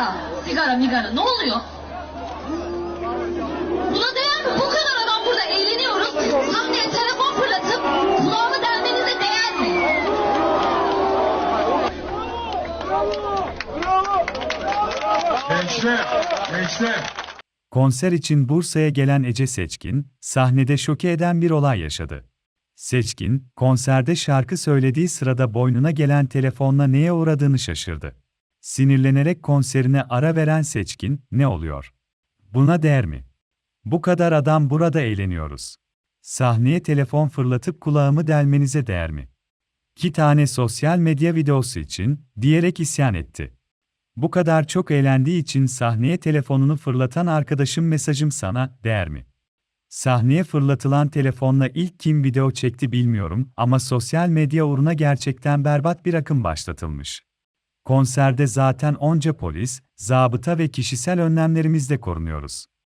ya. Sigara migara ne oluyor? Buna değer mi? Bu kadar adam burada eğleniyoruz. Sahneye telefon fırlatıp kulağımı delmenize değer mi? Gençler, gençler. Konser için Bursa'ya gelen Ece Seçkin, sahnede şoke eden bir olay yaşadı. Seçkin, konserde şarkı söylediği sırada boynuna gelen telefonla neye uğradığını şaşırdı. Sinirlenerek konserine ara veren Seçkin, ne oluyor? Buna değer mi? Bu kadar adam burada eğleniyoruz. Sahneye telefon fırlatıp kulağımı delmenize değer mi? İki tane sosyal medya videosu için, diyerek isyan etti. Bu kadar çok eğlendiği için sahneye telefonunu fırlatan arkadaşım mesajım sana değer mi? Sahneye fırlatılan telefonla ilk kim video çekti bilmiyorum ama sosyal medya uğruna gerçekten berbat bir akım başlatılmış. Konserde zaten onca polis, zabıta ve kişisel önlemlerimizle korunuyoruz.